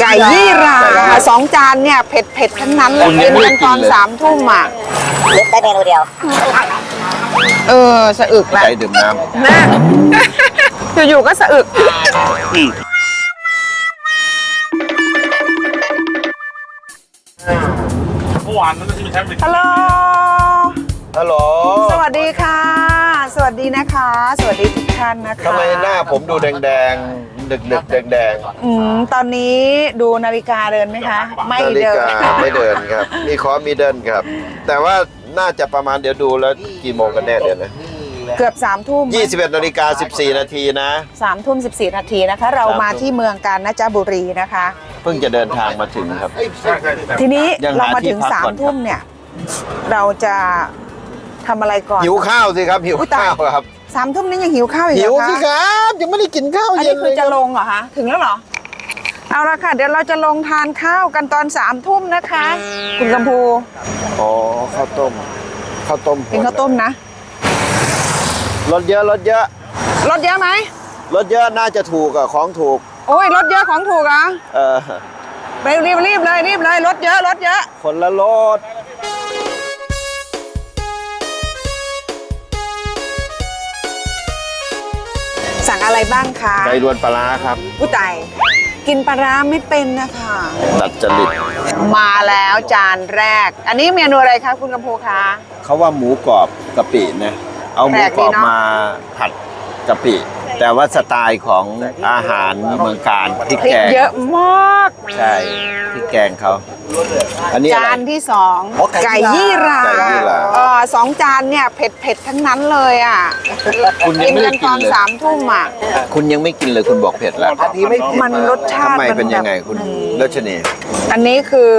ไก่ยี่หราค่ะสองจานเนี่ยเผ็ดเผ็ดๆทั้งนั้นเลยคุณยักิงนไม่ได้กันตอนกินเลย สามทุ่มอะนึกได้เมนูเดียว เออสะอึกแหละใจดื่มน้นะอยู่ๆก็สะอึกเมื่อวานนั้นที่มันใช้เป็นฮัลโหลำฮัลโหลสวัสดีค่ะ สวัสดีนะคะ สวัสดีทุกท่านนะคะทำไมหน้าผมดูแดงๆ ดึกดึกๆแดงอืมตอนนี้ดูนาฬิกาเดินไหมคะๆไม่นาฬิเดินกาไม่เดินครับ มีคอมีเดินครับ แต่ว่าน่าจะประมาณเดี๋ยวดูแล้วกี่โมงกันแน่เดี๋ยวนะเกือบสามทุ่ม21นาฬิกา14 นาทีนะสามทุ่มสิบสี่นาทีนะคะ เรามาที่เมืองกาญจนบุรีนะคะ เพิ่งจะเดินทางมาถึงครับใช่ใช่แต่ทีนี้ยังหาเรามาถึงที่พักสามก่อนครับทุ่มเนี่ย เราจะทำอะไรก่อนหิวข้าวสิครับหิวอุ๊ยตายข้าวครับ สามทุ่มนี้ยังหิวข้าวอีกหิเหรวอสิคะครับยังไม่ได้กินข้าวอันเย็นี้นคืเลอยจะครับลงเหรอคะถึงแล้วเหรอเอาละค่ะเดี๋ยวเราจะลงทานข้าวกันตอนสามทุ่มนะคะ คุณกำพูอ๋อข้าวต้มข้าวต้มกินข้าวต้มนะรถเยอะรถเยอะรถเยอะไหมรถเยอะน่าจะถูกอะของถูก โอ้ยรถเยอะของถูกเหรอะเออไปรีบรีบเลยรีบเลยรถเยอะรถเยอะ คนละรถ สั่งอะไรบ้างคะไก่รวนปลาร้าครับผู้ตายกินปลาร้าไม่เป็นนะคะดัดจริตมาแล้วจานแรก อันนี้เมนูอะไรคะคุณกำพูคะเขาว่าหมูกรอบกะปินะเอาหมูกรอบแปลกดีเนอะมาผัดกะปิ แต่ว่าสไตล์ของอาหารเมืองการพริกพริแกกงเยอะมาก ใช่พริกแกงเขา อันนี้อะไร จานที่สองอ๋อไก่ไก่ยี่หราไก่ยี่หร่าเออสองจานเนี่ยเผ็ดเผ็ดๆทั้งนั้นเลยอะคุณยักิงนไม่กัได้นกิตนอนเลย สามทุ่มอะ คุณยังไม่กินเลยคุณบอกเผ็ดแล้วมันรสชาทำติไมเป็นยังไงแบบคุณรัชนีอันนี้คือ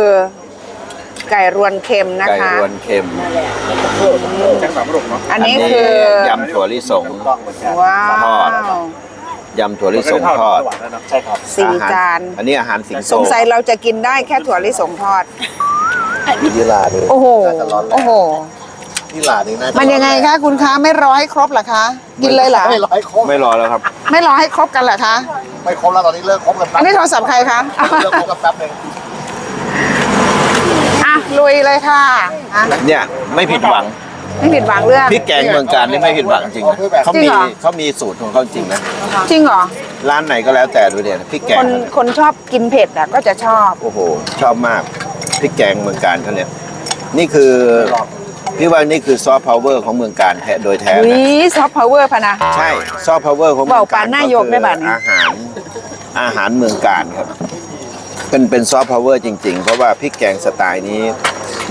ไก่รวนเค็มนะไก่คะ รวนเค็มแจ็คสามรกเนาะอันนี้คือยำถั่วลิสง ว้าทอด ว ยำถั่วลิสงทอด ใช่ครับสี่อาหารจาน อันนี้อาหารสิงโตสงสัยเราจะกินได้แค่ถั่วลิสงทอด ยี่ลาเลยโอ้โหโอ้โหยี่ลานี่น่าจะมันยังไงคะคุณคะไม่รอให้ครบเหรอคะ กินเลยเหรอ ไม่ร้อยครบไม่รอแล้วครับ ไม่รอให้ครบกันเหรอคะ ไม่ครบแล้วตอนนี้เลิกครบกันแป๊อับนนี้โทรศัพท์ใครคะ เลิกครบกันแป๊บหนึงอะลุยเลยค่ะอะเนี่ยไม่ผิดหวัง ไม่ผิดหวังเรื่อง พริกแกงเมืองการนี่ไม่ผิดหวังจริงนะเขาจริมีงเหรอ เขามีสูตรของเขาจริงนะจริงเหรอ ร้านไหนก็แล้วแต่ดูเดี๋ยวพริกแกคงนคนชอบกินเผ็ดอะก็จะชอบ โอ้โหชอบมากพริกแกงเมืองการเขาเนี่ยนี่คือพี่ว่านี่คือซอฟต์พาวเวอร์ของเมืองการแท้โดยแท้วินะซอฟต์พาวเวอร์พะนะ ใช่ซอฟต์พาวเวอร์ของเมืองเบาการปานหน้ายกได้บัดนี้ อาหารอาหารเมืองการครับ เป็นเป็นซอฟต์พาวเวอร์จริง ๆ เพราะว่าพริกแกงสไตล์นี้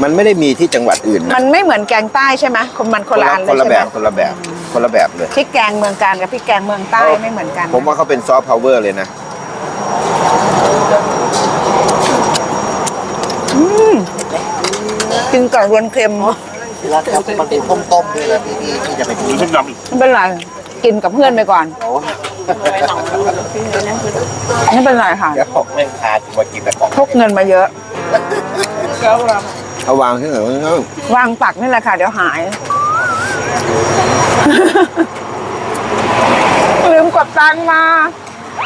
มันไม่ได้มีที่จังหวัดอื่นนะมันไม่เหมือนแกงใต้ใช่ไหมคนมันคนละอันเลคนยละใช่แบไหมบคนละแบบคนละแบบเลย พริกแกงเมืองการกับพริกแกงเมืองใต้ไม่เหมือนกันผมว่าเขาเป็นซอฟต์พาวเวอร์เลยนะ กินกับรวนเค็มที่ร้านครับมันมีต้มต้มๆด้วยนะพี่พี่ที่จะไปกินชุดดำอีกไม่เป็นไรกินกับเพื่อนไปก่อนไม่เป็นไรค่ะเดี๋ยวผมไม่พามากินแต่ของพกเงินมาเยอะ เอาวางที่ไหนวะเอ้าวางปักนี่แหละค่ะ เดี๋ยวหาย ลืมกดตังค์มา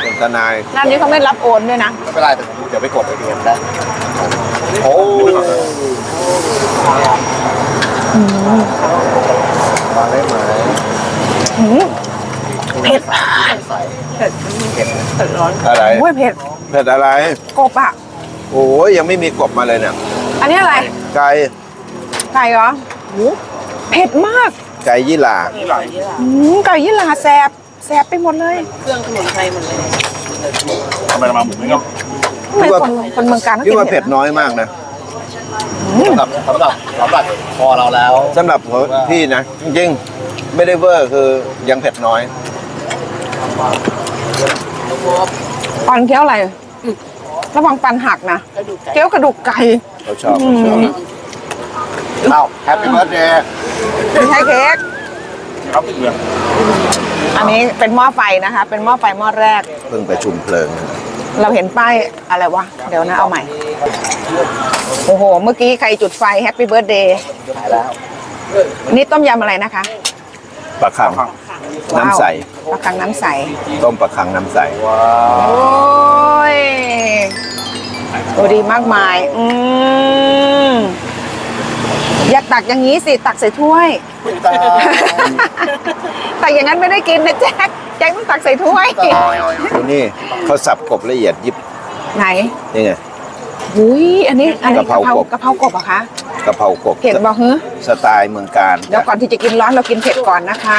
เป็นทนายร้านนี้เขาไม่รับโอนด้วยนะ ไม่เป็นไรแต่ผมเดี๋ยวไปกดไปเรียนนะโอ้มาได้ไหมเผ็ดอะไรโอ้ยเผ็ดเผ็ดอะไร กบอะ โอ้ยยังไม่มีกบมาเลยเนี่ย อันนี้อะไร ไก่ไก่เหรอหูเผ็ดมากไก่ยี่หร่าอืมไก่ยี่หร่าแสบแสบไปหมดเลยทำไมมาเหมือนกับทำไมคนคนเมืองการต้องพี่กินว่าเผ็ดน้อยมากนะสำหรับสำหรับสำหรับพอเราแล้วสำหรับพี่นะ จริงๆ ไม่ได้เวอร์คือยังเผ็ดน้อยปันเคี้ยวอะไร ระวังปันหักนะเคี้ยวกระดูกไก่เขาชอบเขาชอบเอ้าแฮปปี้เบิร์ดเดย์ไม่ใช่เค้ก ครับเรืออันนี้เป็นหม้อไฟนะคะ เป็นหม้อไฟหม้อแรก เพิ่งประชุมเพลิงเราเห็นป้ายอะไรวะ เดี๋ยวนะเอาใหม่ โอ้โห เมื่อกี้ใครจุดไฟแฮปปี้เบิร์ดเดย์แล้ว นี่ต้มยำอะไรนะคะ ปลาคัง น้ำใสปลาคังน้ำใส ต้มปลาคังน้ำใสโอ้ยโอ้ดีมากมาย อืมอย่าตักอย่างนี้สิ ตักใส่ถ้วยตาตักอย่างนั้นไม่ได้กินนะแจ็คแจ็คต้องตักใส่ถ้วย ดูนี่เขาสับกบละเอียดยิบไหนนี่ไงอุ้ยอันนี้อันนี้กะเพรากบกะเพรากบเหรอะคะกะเพรากบเผ็ดบอกเฮ้อสไตล์เมืองการ เดี๋ยวก่อนที่จะกินร้อนเรากินเผ็ดก่อนนะคะ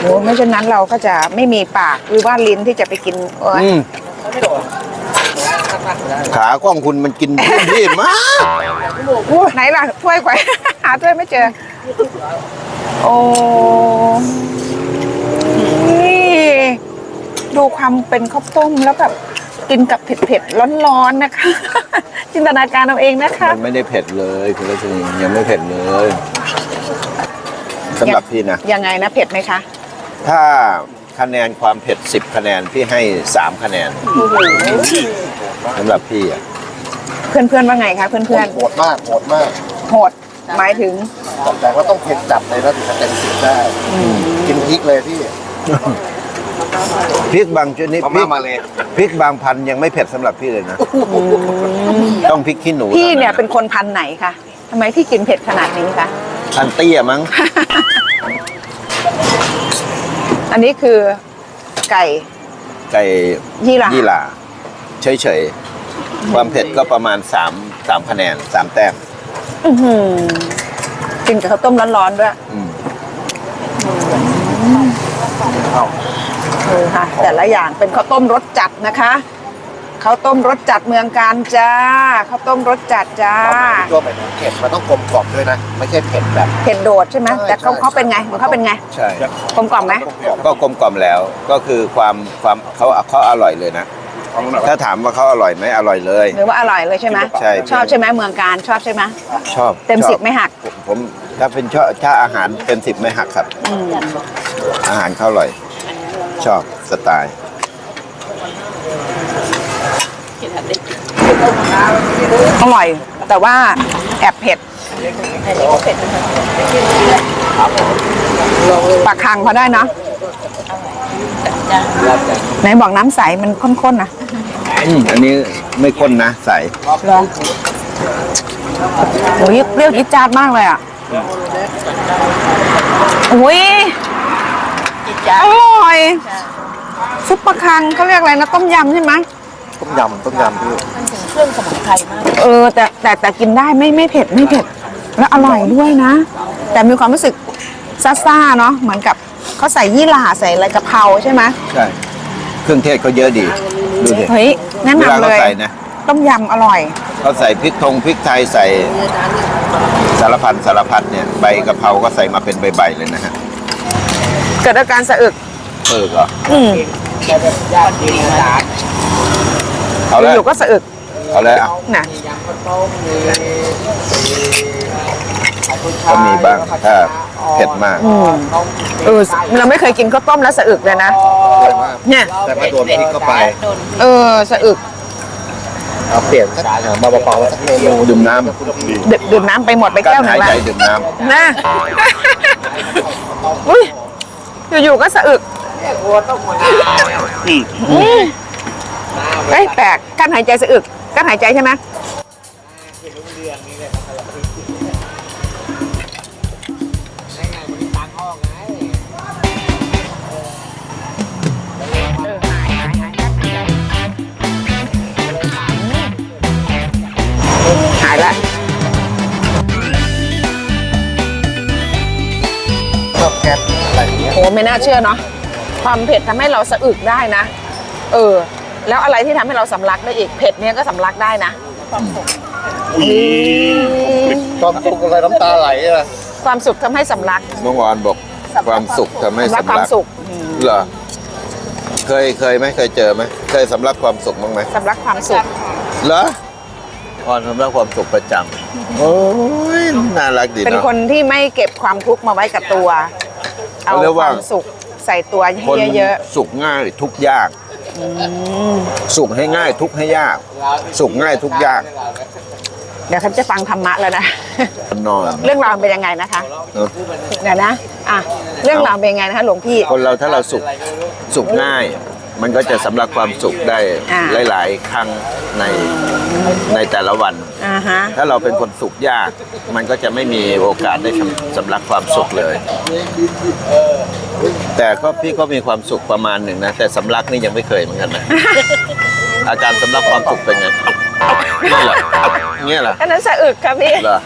โอ้ไม่เช่นนั้นเราก็จะไม่มีปากหรือว่าลิ้นที่จะไปกินโอ๊ยอืมขากล้องคุณมันกินพื้นที่มากไหนล่ะถ้วยไว้ หาถ้วยไม่เจอ โอ้นี่ดูความเป็นข้าวต้มแล้วแบบกินกับเผ็ดๆร้อนๆนะคะ จินตนาการเอาเองนะคะ มันไม่ได้เผ็ดเลยคุณรัชนียังไม่เผ็ดเลยสำหรับพี่นะยังไงนะเผ็ดไหมคะ ถ้าคะแนนความเผ็ด 10 คะแนน พี่ให้ 3 คะแนนสำหรับพี่อะเพื่อนๆว่าไงคะเพื่อนโหดมากโหดมากๆโหดหมายถึงแต่ว่าต้องเผ็ดจับเลยแล้วถึงจะเต็มสิบได้ กินพริกเลยพี่พริกบางชนิดมาพริม่ากมาเลยพริกบางพันธุ์ยังไม่เผ็ดสำหรับพี่เลยนะ ต้องพริกขี้หนูพี่เนี่ยท่าเป็นคนพันธุ์ไหนคะทำไมพี่กินเผ็ดขนาดนี้คะ พันเตี้ยมั้ง อันนี้คือไก่ไก่ยี่หร่ายี่หร่าเฉยๆ ความเผ็ดก็ประมาณ3 3คะแนน3แต้มอื้อหือกินกับข้าวต้มร้อนๆด้วยอืมเออค่ะ แต่ละอย่างเป็นข้าวต้มรสจัดนะคะ ข้าวต้มรสจัดเมืองการจ้าข้าวต้มรสจัดจ้าตัวแบบเผ็ดมันต้องกลมกล่อมด้วยนะ ไม่ใช่เผ็ดแบบ เผ็ดโดดใช่ไหมใช่แต่เขาใช่ เขาเป็นไงของเขาเป็นไงใช่กลมกล่อมไหมก็กลมกล่อมแล้วก็คือความความเขาเขาอร่อยเลยนะ เอาหน่อยถ้าถามว่าเขาอร่อยไหมอร่อยเลย หรือว่าอร่อยเลยใช่ไหมใช่ ชอบใช่ไหมเมืองการชอบใช่ไหมชอบเต็มชอบสิบไม่หักผมผมถ้าเป็นชอบถ้าอาหารเต็มสิบไม่หักครับ อืมอาหารเขาอร่อย ชอบสไตล์ อร่อย แต่ว่าแอบเผ็ดปากคังพอได้เนาะไหนบอกน้ำใสมันข้นๆนะอืมอันนี้ไม่ข้นนะใสเหรอโอ้ยเปรี้ยวจี๊ดจ๊าดมากเลยอะโอ้ยอร่อยซุปปลาคังเขาเรียกอะไรนะต้มยำใช่ไหม ต้มยำต้มยำพี่เออแต่แต่แต่กินได้ไม่ไม่เผ็ดไม่เผ็ด แล้วอร่อยด้วยนะ แต่มีความรู้สึกซ่าๆเนาะเหมือนกับเขาใส่ยี่หร่าใส่อะไรกะเพราใช่ไหมใช่เครื่องเทศเขาเยอะดีดูสิเฮ้ยแนะเวลานำเขาเลยใส่นะต้มยำอร่อย เขาใส่พริกทงพริกไทยใส่สารพันสารพัดเนี่ยใบกะเพราก็ใส่มาเป็นใบๆเลยนะฮะเกิดอาการสะอึกเออก็อืม เอาเลย อยู่ๆก็สะอึกเอาเลยอะนะ ก็มีบ้างถ้าเผ็ดมากอืม เออเราไม่เคยกินข้าวต้มแล้วสะอึกเลยนะ เนี่ย แต่มาโดนพริกเข้าไปเออสะอึกเอาเปลี่ยนสักมาเบาๆสักเมนูดื่มน้ดื่มดื่มน้ำไปหมดไปำแก้กาวรหนึ่หางยละใจดื่มน้นะ อุ้ยอยู่ๆก็สะอึก อืม เอ้ยแปลกกั้นหายใจสะอึกกั้นหายใจใช่ไหมเออหายหายหายกั้นหายใจหายละชอบแก๊สอะไรอย่างเงี้ยโหไม่น่าเชื่อเนาะความเผ็ดทำให้เราสะอึกได้นะ เออ แล้วอะไรที่ทำให้เราสำลักได้อีกเผ็ดเนี่ยก็สำลักได้นะชอบทุกอะไรน้ำตาไหลอะความสุขทำให้สำลักำน้องออนบอกความสุขทำให้สำลักสำความลักสุขเหรอเคยเคยไหมเคยเจอไหมเคยสำลักความสุขบ้างไหมสำลักความสุข เหรอออนสำลักความสุขประจำโอ้ยน่ารักดีเป็นเนาะ คนที่ไม่เก็บความทุกข์มาไว้กับตัว เอาเขาเรียกคว่า วามสุขใส่ตัวคนให้เยอะสุขง่ายทุกข์ยาก สุขให้ง่ายทุกข์ให้ยาก สุขง่ายทุกข์ยากๆเดี๋ยวเขาจะฟังธรรมะแล้วนะ นอน เรื่องราวเป็นยังไงนะคะเนอะ เดี๋ยวนะอะเรื่องราวเป็นยังไงนะคะ หลวงพี่ คนเราถ้าเราสุขสุขง่าย มันก็จะสำลักความสุขได้อ่า หลาย ๆ ครั้งในในแต่ละวัน อ่าฮะถ้าเราเป็นคนสุขยาก มันก็จะไม่มีโอกาสได้สำสำลักความสุขเลย แต่ก็พี่ก็มีความสุขประมาณหนึ่งนะ แต่สำลักนี่ยังไม่เคยเหมือนกันนะ อาการสำลักความสุขเป็นไงนี่เหรอเนี่ยเหรออันนั้นสะอึกค่ะพี่เหรอ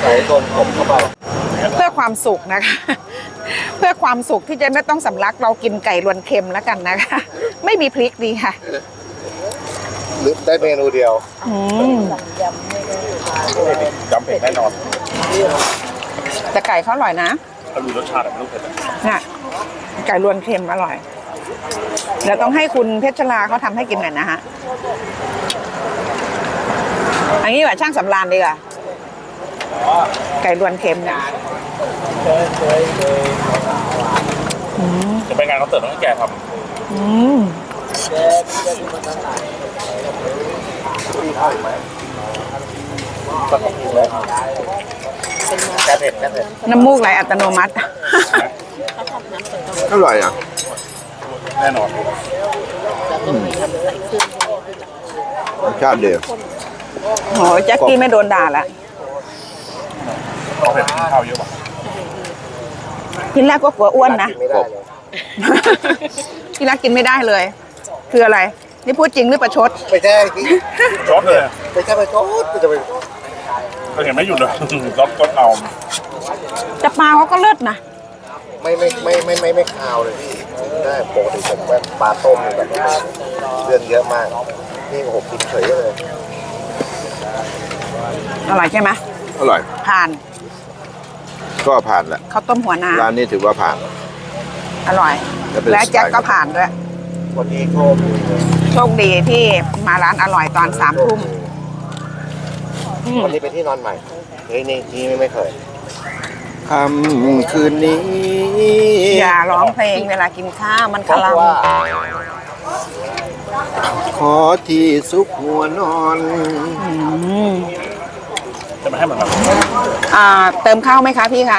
ใส่โดนกลมเข้าไปเพื่อความสุขนะคะ เพื่อความสุขที่จะไม่ต้องสำลักเรากินไก่รวนเค็มแล้วกันนะคะ ไม่มีพริกดีค่ะหรือได้เมนูเดียวอืมจำเผ็ดแน่นอน แต่ไก่เขาอร่อยนะ ถ้าดูรสชาติอะไม่ต้องเผ็ดอะน่ะไก่รวนเค็มอร่อยเดี๋ยวต้องให้คุณเพชรลาเขาทำให้กินหน่อยนะฮะอันนี้ว่าช่างสำรานดีกว่าไก่รวนเค็มเนี่ยจะไปงานเขาน์เติร์ต้องให้แกทอืม แค่เผ็ดแค่เผ็ดน้ำมูกไหลอัตโนมัติ อร่อยอะำแน่นอนรสชาติเดียวโหแจ็คกี้ไม่โดนด่าละเอาเผ็ดกินข้าวเยอะป่ะทีแรกก็กลัวอ้วนนะกินไม่ได้เลยที่รักกินไม่ได้เลย คืออะไร นี่พูดจริงหรือประชด ไม่ใช่ที่รสเลยไม่ใช่ไปโทษจะไป เราเห็นไม่หยุดเลยรสรสเอาแต่ปลาเขาก็เลิศนะไม่ไม่ไม่ไม่ไม่ไม่คาวเลยพี่กินได้ปกติผมแบบปลาต้มแบบเรื่องเยอะมาก นี่โอ้โหกินเฉยเลยอร่อยใช่ไหมอร่อย ผ่าน ก็ผ่านแหละข้าวต้มหัวนาร้านนี้ถือว่าผ่าน อร่อย และเป็นและแจ็คสไตล์ก็ผ่านด้วยวันนี้โชคดีโชคดีที่มาร้านอร่อยตอนสามทุ่มอืม วันนี้เป็นที่นอนใหม่เฮ้ยนี่ที่ไม่เคยคำคืนนี้อย่าร้องเพลงเวลากินข้าวมันเพคราะลังว่าขอที่ซุกหัวนอนอืมจะไม่ให้เหมือนแบบอ่าเติมข้าวไหมคะพี่คะ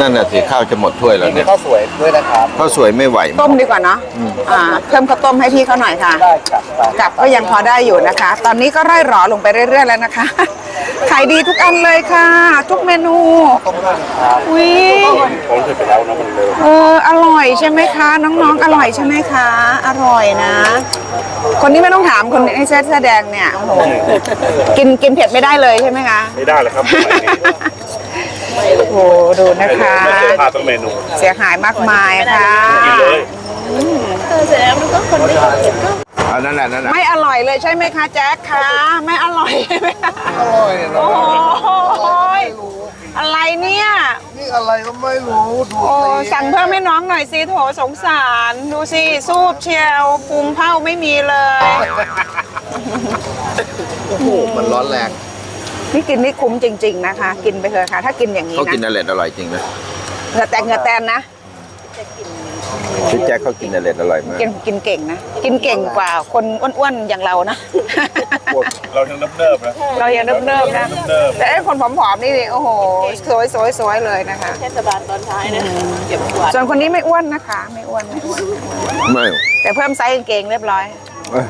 นั่นน่ะสิข้าวจะหมดถ้วยแล้วมีเนี่ยข้าวสวยด้วยนะครับข้าวสวยไม่ไหวต้มดีกว่าเนาะอ่าเพิ่มข้าวต้มให้พี่เขาหน่อยค่ะได้กลับไปกลับก็ยังพอได้อยู่นะคะ ตอนนี้ก็ร่อยหรอลงไปเรื่อยๆแล้วนะคะขายดีทุกอันเลยค่ะ ทุกเมนูต้มได้ครับอุ้ยผมเคยไปแล้วนะมันเร็วเอออร่อยใช่ไหมคะ น้องๆ อร่อยใช่ไหมคะ อร่อยนะ คนนี้ไม่ต้องถามคนไอ้แสดงเนี่ยโอ้โหกินกินเผ็ดไม่ได้เลยใช่ไหมคะไม่ได้เลยครับโอ้โหดูนะคะ ไม่เคยพลาดต้องเมนูเสียหายมากมายค่ะ กินเลยเอานั่นแหละนั่นแหละไม่อร่อยเลยใช่ไหมคะแจ็คคะไม่อร่อยใช่ไหมคะอร่อยนะโอ้โหอะไรเนี่ย นี่อะไรก็ไม่รู้ดูโอ้สิสั่งเพิ่มให้น้องหน่อยสิโถสงสาร ดูสิสูบเชียวพุงเผ้าไม่มีเลย โอ้โหมันร้อนแรง นี่กินนี่คุ้มจริง ๆ นะคะ กินไปเถอะค่ะ ถ้ากินอย่างนี้เขานะกินอร่อยอร่อยจริงนะเหงื่อแตกเหงื่อแตนนะ พี่แจ็คเขากินอร่อยอร่อยมากกินกินเก่งนะ กินเก่งกว่าคนอ้วนๆอย่างเรานะเรายังเนิบๆนะเรายังเนิบๆนะ เนิบแต่ไอ้คนผอมๆนี่โอ้โห สวยสวยสวยเลยนะคะ เทศบาลตอนท้ายนะเก็บขวดส่วนคนนี้ไม่อ้วนนะคะ ไม่อ้วนไม่อ้วนไม่แต่เพิ่มไซส์กางเกงเรียบร้อย เอ้ย